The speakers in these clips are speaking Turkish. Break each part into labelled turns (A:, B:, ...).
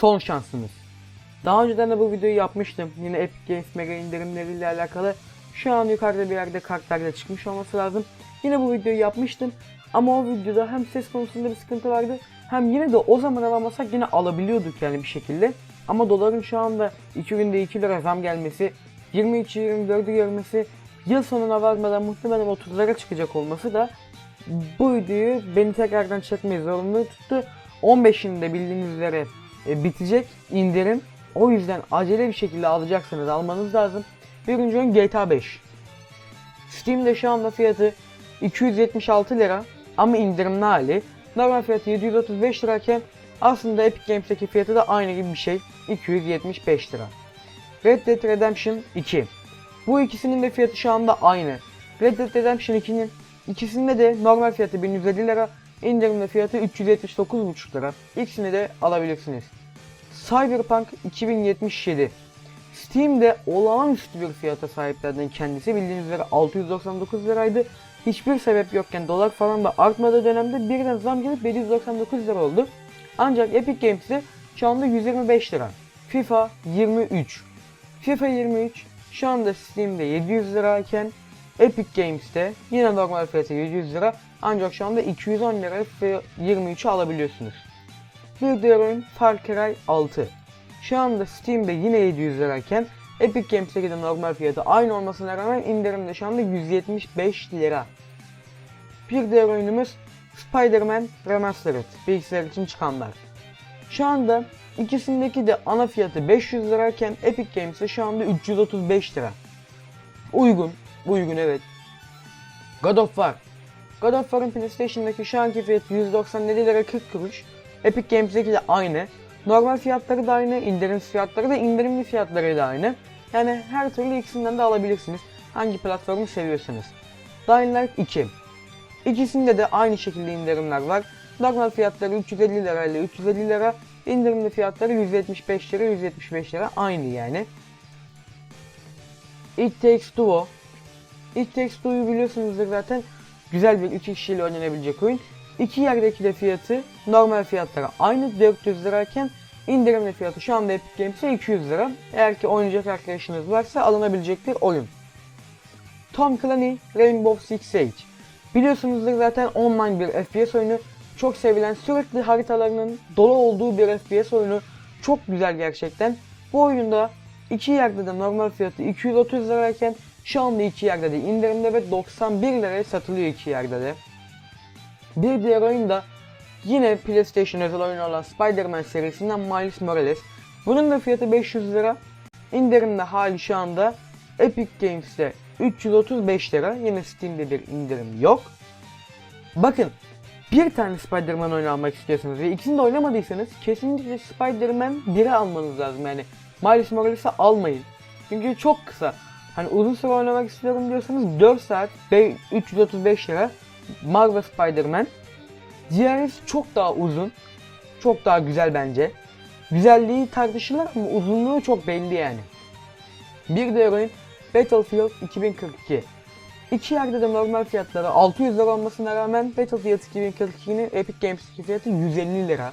A: son şansınız. Daha önceden de bu videoyu yapmıştım. Yine Epic Games Mega indirimleriyle alakalı. Şu an yukarıda bir yerde kartlarda çıkmış olması lazım. Yine bu videoyu yapmıştım. Ama o videoda hem ses konusunda bir sıkıntı vardı. Hem yine de o zaman alamasak yine alabiliyorduk yani bir şekilde. Ama doların şu anda 2 günde 2 lira zam gelmesi, 23-24'ü görmesi, yıl sonuna varmadan muhtemelen 30'lara çıkacak olması da bu videoyu beni tekrardan çekmeyi zorunlu tuttu. 15'inde bildiğiniz üzere e, bitecek indirim. O yüzden acele bir şekilde alacaksınız almanız lazım. Birinci oyun GTA 5. Steam'de şu anda fiyatı 276 lira ama indirimli hali. Normal fiyatı 735 lirayken aslında Epic Games'teki fiyatı da aynı gibi bir şey. 275 lira. Red Dead Redemption 2. Bu ikisinin de fiyatı şu anda aynı. Red Dead Redemption 2'nin ikisinde de normal fiyatı 1150 lira, indirimli fiyatı 379,5 lira. İkisini de alabilirsiniz. Cyberpunk 2077 Steam'de olağanüstü bir fiyata sahiplerden kendisi bildiğiniz üzere 699 liraydı. Hiçbir sebep yokken dolar falan da artmadığı dönemde birden zam gelip 799 lira oldu. Ancak Epic Games'de şu anda 125 lira. FIFA 23 FIFA 23 şu anda Steam'de 700 lirayken Epic Games'te yine normal fiyatı 700 lira ancak şu anda 210 lira ve 23'ü alabiliyorsunuz. Bir diğer oyun Far Cry 6. Şu anda Steam'de yine 700 lirayken Epic Games'teki de normal fiyatı aynı olmasına rağmen indirimde şu anda 175 lira. Bir diğer oyunumuz Spider-Man Remastered bilgisayar için çıkanlar. Şu anda ikisindeki de ana fiyatı 500 lirayken Epic Games'te şu anda 335 lira. Uygun, uygun evet. God of War. God of War'ın PlayStation'daki şu anki fiyatı 197 lira 40 kuruş. Epic Games'deki de aynı. Normal fiyatları da aynı, indirimsiz fiyatları da indirimli fiyatları da aynı. Yani her türlü ikisinden de alabilirsiniz. Hangi platformu seviyorsanız. Dying Light 2. İkisinde de aynı şekilde indirimler var. Normal fiyatları 350 lira ile 350 lira, indirimli fiyatları 175 lira 175 lira aynı yani. It Takes Two. It Takes Two'yu biliyorsunuzdur zaten. Güzel bir 2 kişiyle oynanabilecek oyun. İki yerdeki de fiyatı normal fiyatlara aynı 400 lirayken indirimli fiyatı şu anda Epic Games'e 200 lira. Eğer ki oynayacak arkadaşınız varsa alınabilecek bir oyun. Tom Clancy Rainbow Six Siege. Biliyorsunuzdur zaten online bir FPS oyunu. Çok sevilen sürekli haritalarının dolu olduğu bir FPS oyunu. Çok güzel gerçekten. Bu oyunda iki yerde de normal fiyatı 230 lirayken şu anda iki yerde de indirimde ve 91 liraya satılıyor iki yerde de. Bir diğer oyun da yine PlayStation özel oyunu olan Spider-Man serisinden Miles Morales. Bunun da fiyatı 500 lira. İndirimde hali şu anda Epic Games'te 335 lira. Yine Steam'de bir indirim yok. Bakın bir tane Spider-Man oyunu almak istiyorsanız ve ikisini de oynamadıysanız kesinlikle Spider-Man 1'i almanız lazım. Yani Miles Morales'i almayın. Çünkü çok kısa. Hani uzun süre oynamak istiyorum diyorsanız 4 saat ve 335 lira Marvel Spider-Man. Diğeri çok daha uzun. Çok daha güzel bence. Güzelliği tartışılır ama uzunluğu çok belli yani. Bir diğer oyun Battlefield 2042. İki yerde de normal fiyatları 600 lira olmasına rağmen Battlefield 2042'nin Epic Games'teki fiyatı 150 lira.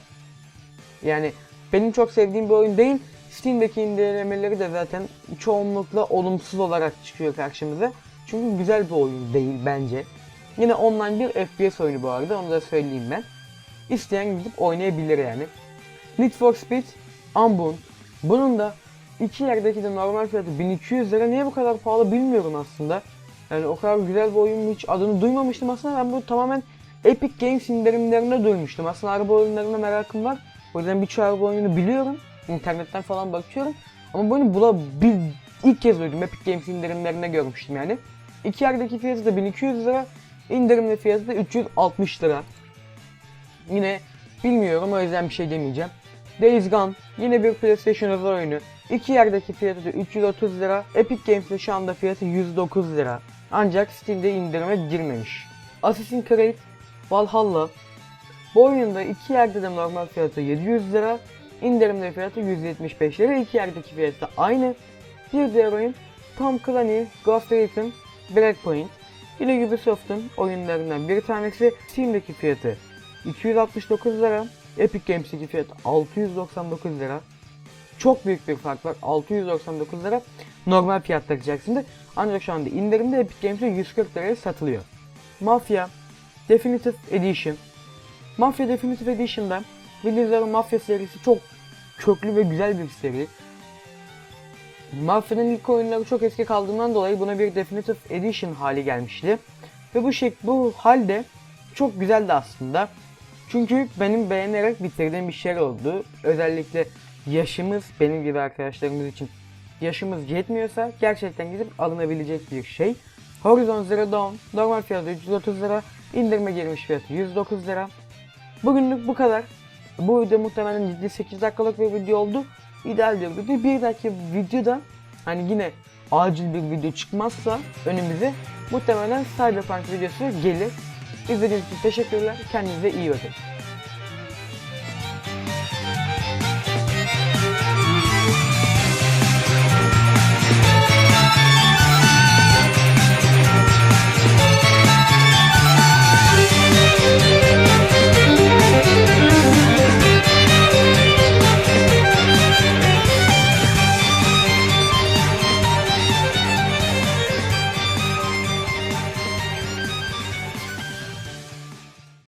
A: Yani benim çok sevdiğim bir oyun değil. Steam'deki incelemeleri de zaten çoğunlukla olumsuz olarak çıkıyor karşımıza. Çünkü güzel bir oyun değil bence. Yine online bir FPS oyunu bu arada onu da söyleyeyim ben. İsteyen gidip oynayabilir yani. Need for Speed Unbound. Bunun da iki yerdeki de normal fiyatı 1200 lira. Niye bu kadar pahalı bilmiyorum aslında. Yani o kadar güzel bir oyun hiç adını duymamıştım aslında. Ben bu tamamen Epic Games indirimlerinde duymuştum. Aslında araba oyunlarına merakım var. O yüzden birçok araba oyununu biliyorum. İnternetten falan bakıyorum. Ama bu oyunu bula, bir, ilk kez duydum. Epic Games indirimlerinde görmüştüm yani. İki yerdeki fiyatı da 1200 lira. İndirimli fiyatı da 360 lira. Yine bilmiyorum o yüzden bir şey demeyeceğim. Days Gone yine bir PlayStation özel oyunu. İki yerdeki fiyatı da 330 lira. Epic Games'te şu anda fiyatı 109 lira. Ancak Steam'de indirime girmemiş. Assassin's Creed Valhalla bu oyunda iki yerde de normal fiyatı 700 lira. İndirimde fiyatı 175 lira. İki yerdeki fiyatı da aynı. Bir diğer oyun Tom Clancy Ghost Recon Breakpoint. Yine Ubisoft'un oyunlarından bir tanesi Steam'deki fiyatı 269 lira. Epic Games'teki fiyat 699 lira. Çok büyük bir fark var. 699 lira normal fiyatta Jackson'da. Ancak şu anda indirimde Epic Games'e 140 liraya satılıyor. Mafia Definitive Edition. Mafia Definitive Edition'da üzere Mafya serisi çok köklü ve güzel bir seri. Mafia'nın ilk oyunları çok eski kaldığından dolayı buna bir Definitive Edition hali gelmişti. Ve bu şek bu halde çok güzeldi aslında. Çünkü benim beğenerek bitirdiğim bir şey oldu. Özellikle yaşımız benim gibi arkadaşlarımız için yaşımız yetmiyorsa gerçekten gidip alınabilecek bir şey. Horizon Zero Dawn normal fiyatı 330 lira, indirime girmiş fiyatı 109 lira. Bugünlük bu kadar. Bu video muhtemelen 7-8 dakikalık bir video oldu. İdeal bir video. Bir dahaki videoda hani yine acil bir video çıkmazsa önümüze muhtemelen Cyberpunk videosu gelir. İzlediğiniz için teşekkürler. Kendinize iyi bakın.